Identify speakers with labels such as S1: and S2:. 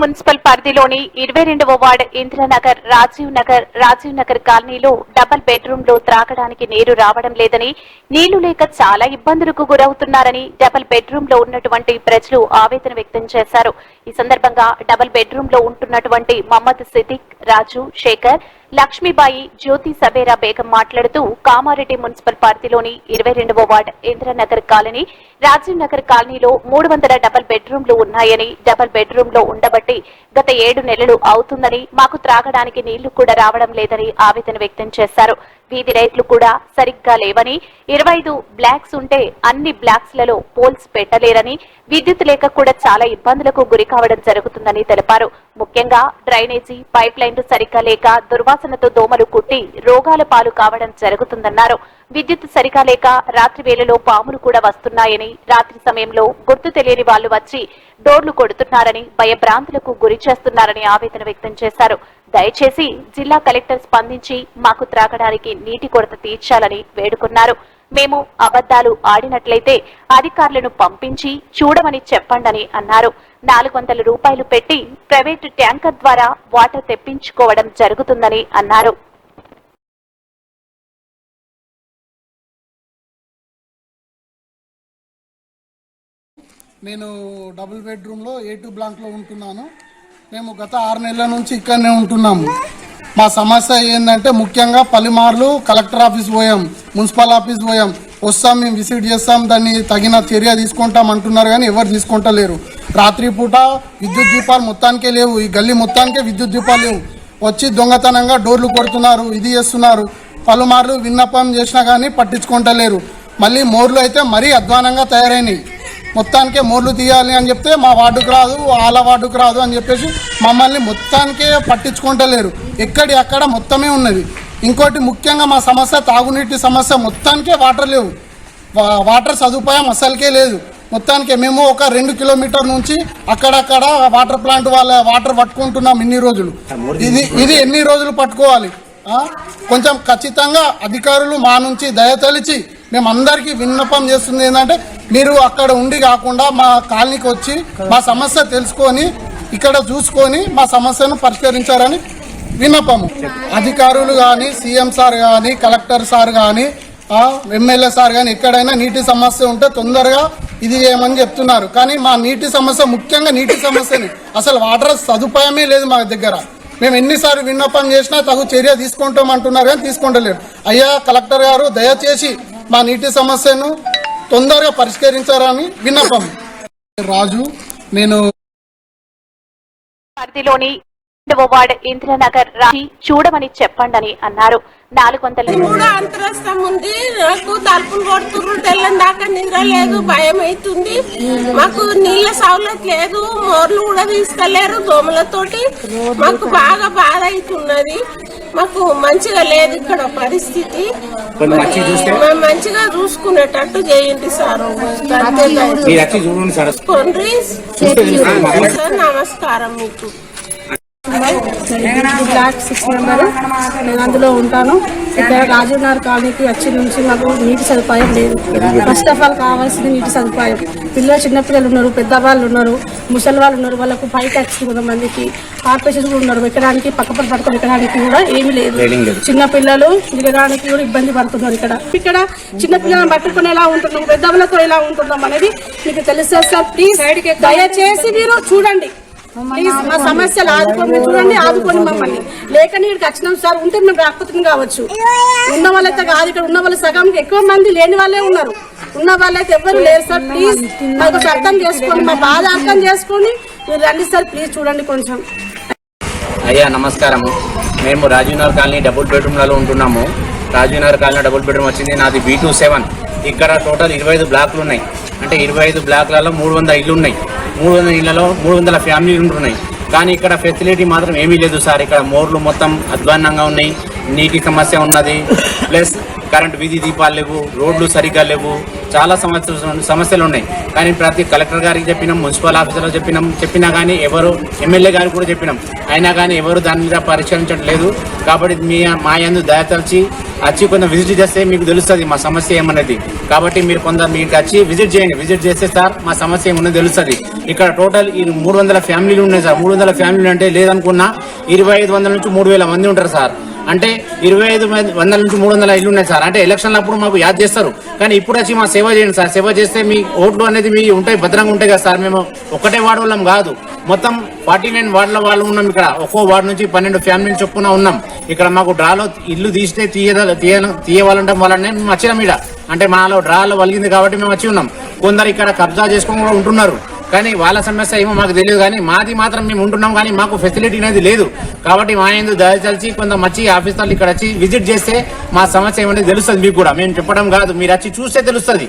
S1: Municipal పరిధిలోని ఇరవై రెండవ వార్డు ఇందిరానగర్ రాజీవ్ నగర్ రాజీవ్ నగర్ కాలనీలో డబుల్ బెడ్రూమ్లో త్రాగడానికి నీరు రావడం లేదని నీళ్ళు లేక చాలా ఇబ్బందులకు గురవుతున్నారని డబల్ బెడ్రూమ్లో ఉన్నటువంటి ప్రజలు ఆవేదన వ్యక్తం చేశారు. ఈ సందర్భంగా డబుల్ బెడ్రూమ్లో ఉంటున్నటువంటి మహమ్మద్ సిద్దిక్ రాజు శేఖర్ లక్ష్మీబాయి జ్యోతి సబేరా బేగం మాట్లాడుతూ కామారెడ్డి మున్సిపల్ పరిధిలోని ఇరవై రెండవ వార్డు ఇంద్రనగర్ కాలనీ రాజీవ్ నగర్ కాలనీలో మూడు వందల డబల్ బెడ్రూమ్లు ఉన్నాయని డబల్ బెడ్రూమ్లో ఉండబట్టి గత ఏడు నెలలు అవుతుందని మాకు త్రాగడానికి నీళ్ళు కూడా రావడం లేదని ఆవేదన వ్యక్తం చేశారు. వీధి రైట్లు కూడా సరిగ్గా లేవని ఇరవై ఐదు బ్లాక్స్ ఉంటే అన్ని బ్లాక్స్లలో పోల్స్ పెట్టలేరని విద్యుత్ లేక కూడా చాలా ఇబ్బందులకు గురి కావడం జరుగుతుందని తెలిపారు. ముఖ్యంగా డ్రైనేజీ పైప్ లైన్లు సరిగ్గా లేక దుర్వాసనతో దోమలు కుట్టి రోగాల పాలు కావడం జరుగుతుందన్నారు. విద్యుత్ సరిగా లేక రాత్రి వేళలో పాములు కూడా వస్తున్నాయని రాత్రి సమయంలో గుర్తు తెలియని వాళ్ళు వచ్చి డోర్లు కొడుతున్నారని భయభ్రాంతులకు గురి చేస్తున్నారని ఆవేదన వ్యక్తం చేశారు. దయచేసి జిల్లా కలెక్టర్ స్పందించి మాకు త్రాగడానికి నీటి కొరత తీర్చాలని వేడుకున్నారు. మేము అబద్దాలు ఆడినట్లయితే అధికారులను పంపించి చూడమని చెప్పండని అన్నారు. నాలుగు వందల రూపాయలు పెట్టి ప్రైవేటు ట్యాంకర్ ద్వారా వాటర్ తెప్పించుకోవడం జరుగుతుందని అన్నారు.
S2: నేను డబుల్ బెడ్రూమ్లో ఏ టూ బ్లాక్లో ఉంటున్నాను. మేము గత ఆరు నెలల నుంచి ఇక్కడనే ఉంటున్నాము. మా సమస్య ఏంటంటే ముఖ్యంగా పలుమార్లు కలెక్టర్ ఆఫీస్ పోయాం మున్సిపల్ ఆఫీస్ పోయాం. వస్తాం మేము విజిట్ చేస్తాం దాన్ని తగిన చర్య తీసుకుంటాం అంటున్నారు కానీ ఎవరు తీసుకుంటలేరు. రాత్రిపూట విద్యుత్ దీపాలు మొత్తానికే లేవు ఈ గల్లీ మొత్తానికే విద్యుత్ దీపాలు లేవు. వచ్చి దొంగతనంగా డోర్లు కొడుతున్నారు ఇది చేస్తున్నారు. పలుమార్లు విన్నపం చేసినా కానీ పట్టించుకుంటలేరు. మళ్ళీ మోర్లు అయితే మరీ అధ్వానంగా తయారైనాయి. మొత్తానికే మోర్లు తీయాలి అని చెప్తే మా వార్డుకు రాదు వాళ్ళ వార్డుకు రాదు అని చెప్పేసి మమ్మల్ని మొత్తానికే పట్టించుకుంటలేరు. ఎక్కడి అక్కడ మొత్తమే ఉన్నది. ఇంకోటి ముఖ్యంగా మా సమస్య తాగునీటి సమస్య మొత్తానికే వాటర్ లేవు. వాటర్ సదుపాయం అసలుకే లేదు. మొత్తానికి మేము ఒక రెండు కిలోమీటర్ నుంచి అక్కడక్కడ వాటర్ ప్లాంట్ వాళ్ళ వాటర్ పట్టుకుంటున్నాం ఇన్ని రోజులు. ఇది ఇది ఎన్ని రోజులు పట్టుకోవాలి? కొంచెం ఖచ్చితంగా అధికారులు మా నుంచి దయతలిచి మేము అందరికీ విన్నపం చేస్తుంది ఏంటంటే మీరు అక్కడ ఉండి కాకుండా మా కాలనీకి వచ్చి మా సమస్య తెలుసుకొని ఇక్కడ చూసుకొని మా సమస్యను పరిష్కరించారని విన్నపము. అధికారులు కానీ సీఎం సార్ కానీ కలెక్టర్ సార్ కానీ ఎమ్మెల్యే సార్ కానీ ఎక్కడైనా నీటి సమస్య ఉంటే తొందరగా ఇది చేయమని చెప్తున్నారు. కానీ మా నీటి సమస్య ముఖ్యంగా నీటి సమస్యని. అసలు వాటర్ సదుపాయమే లేదు మా దగ్గర. మేము ఎన్నిసార్లు విన్నపం చేసినా తగు చర్య తీసుకుంటాం అంటున్నారు కానీ తీసుకుంటలేరు. అయ్యా కలెక్టర్ గారు దయచేసి మా నీటి సమస్యను తొందరగా పరిష్కరించారని విన్నపం. రాజు నేను
S1: పరిధిలోని రెండవ వార్డు ఇంద్రనగర్ రాజీ చూడమని చెప్పండని అన్నారు. నాలుగు వందల
S3: కూడా అంతరస్తం ఉంది. నాకు తలుపులు కొడుతుర్రు తెల్లని దాకా నిద్ర లేదు భయం అవుతుంది మాకు నీళ్ళ సౌలత్ లేదు మోర్లు కూడా తీస్తలేరు దోమలతోటి. మాకు బాగా బాధ అవుతున్నది. మాకు మంచిగా లేదు ఇక్కడ పరిస్థితి. మేము మంచిగా చూసుకునేటట్టు చేయండి సార్.
S4: సార్.
S3: నమస్కారం మీకు.
S5: బ్లాక్ సిక్స్ నెంబర్ నేను అందులో ఉంటాను. ఇక్కడ రాజీవ్ నగర్ కాలనీకి వచ్చి నుంచి మాకు నీటి సదుపాయం లేదు. ఫస్ట్ ఆఫ్ ఆల్ కావాల్సింది నీటి సదుపాయం. పిల్లలు చిన్నపిల్లలు ఉన్నారు పెద్దవాళ్ళు ఉన్నారు. ముసలి వాళ్ళు ఉన్నారు వాళ్ళకు పైకి వచ్చింది కొంతమందికి హార్ట్ పేషెంట్స్ కూడా ఉన్నారు ఎక్కడానికి పక్క పక్క పట్టుకొని ఎక్కడానికి కూడా ఏమీ లేదు. చిన్న పిల్లలు తిరగడానికి కూడా ఇబ్బంది పడుతున్నారు ఇక్కడ. ఇక్కడ చిన్న పిల్లలను పట్టుకుని ఎలా ఉంటున్నాం పెద్దవాళ్ళతో ఎలా ఉంటున్నాం అనేది మీకు తెలుసా సార్? ప్లీజ్ దయచేసి మీరు చూడండి. ప్లీజ్ మా సమస్యలు ఆదుకోండి చూడండి ఆదుకోండి మమ్మల్ని. లేక ఇక్కడికి వచ్చినాం సార్ ఉంటే మేము రాకపోతుంది కావచ్చు. ఉన్న వాళ్ళైతే కాదు ఇక్కడ ఉన్న వాళ్ళు సగం ఎక్కువ మంది లేని వాళ్ళే ఉన్నారు. ఉన్న వాళ్ళైతే ఎవరు లేరు సార్. ప్లీజ్ మాకు అర్థం చేసుకోండి మా బాధ అర్థం చేసుకోండి. మీరు రండి సార్ ప్లీజ్ చూడండి కొంచెం.
S4: అయ్యా నమస్కారము. మేము రాజీవ్నగర్ కాలనీ డబుల్ బెడ్రూమ్లలో ఉంటున్నాము. రాజీవ్నగర్ కాలనీ డబుల్ బెడ్రూమ్ వచ్చింది నాది బీ టూ సెవెన్ ఇక్కడ టోటల్ ఇరవై ఐదు బ్లాక్లు ఉన్నాయి. అంటే ఇరవై ఐదు బ్లాక్లలో మూడు వందల ఇల్లు ఉన్నాయి మూడు వందల ఇళ్ళలో మూడు వందల ఫ్యామిలీలు ఉంటున్నాయి కానీ ఇక్కడ ఫెసిలిటీ మాత్రం ఏమీ లేదు సార్. ఇక్కడ మోర్లు మొత్తం అధ్వాన్నంగా ఉన్నాయి. నీటి సమస్య ఉన్నది. ప్లస్ కరెంట్ వీధి దీపాలు లేవు. రోడ్లు సరిగ్గా లేవు. చాలా సమస్యలు సమస్యలు ఉన్నాయి. కానీ ప్రతి కలెక్టర్ గారికి చెప్పినాం మున్సిపల్ ఆఫీసర్లో చెప్పినాం. చెప్పినా కానీ ఎవరు ఎమ్మెల్యే గారికి కూడా చెప్పినాం. అయినా కానీ ఎవరు దాని మీద పరిష్కరించడం లేదు కాబట్టి మీ మా యందు దయతలిచి వచ్చి కొంత విజిట్ చేస్తే మీకు తెలుస్తుంది మా సమస్య ఏమన్నది. కాబట్టి మీరు కొంత మీకు వచ్చి విజిట్ చేయండి. విజిట్ చేస్తే సార్ మా సమస్య ఏమన్నది తెలుస్తుంది. ఇక్కడ టోటల్ ఈ మూడు వందల ఫ్యామిలీలు ఉన్నాయి సార్. మూడు వందల ఫ్యామిలీలు అంటే లేదనుకున్నా ఇరవై ఐదు వందల నుంచి మూడు వేల మంది ఉంటారు సార్. అంటే ఇరవై ఐదు వందల నుంచి మూడు వందల ఇల్లు ఉన్నాయి సార్. అంటే ఎలక్షన్ల అప్పుడు మాకు యాద్ చేస్తారు. కానీ ఇప్పుడు వచ్చి మా సేవ చేయండి సార్. సేవ చేస్తే మీ ఓట్లు అనేది మీ ఉంటాయి భద్రంగా ఉంటాయి కదా సార్. మేము ఒకటే వార్డు వాళ్ళం కాదు. మొత్తం ఫార్టీ నైన్ వార్డుల వాళ్ళు ఉన్నాం ఇక్కడ. ఒక్కో వార్డు నుంచి పన్నెండు ఫ్యామిలీ చొప్పున ఉన్నాం. ఇక్కడ మాకు డ్రాలో ఇల్లు తీస్తే తీయ తీయవాలంటే వాళ్ళనే మేము వచ్చినాం ఇక్కడ అంటే మాలో డ్రాలో వలిగింది కాబట్టి మేము వచ్చి ఉన్నాం. కొందరు ఇక్కడ కబ్జా చేసుకొని కూడా ఉంటున్నారు. కానీ వాళ్ళ సమస్య ఏమో మాకు తెలియదు కానీ మాది మాత్రం మేము ఉంటున్నాం కానీ మాకు ఫెసిలిటీ అనేది లేదు. కాబట్టి మా ఎందు దయచలిచి కొంత మంచి ఆఫీసర్లు ఇక్కడ వచ్చి విజిట్ చేస్తే మా సమస్య ఏమనేది తెలుస్తుంది మీకు కూడా. మేము చెప్పడం కాదు. మీరు వచ్చి చూస్తే తెలుస్తుంది.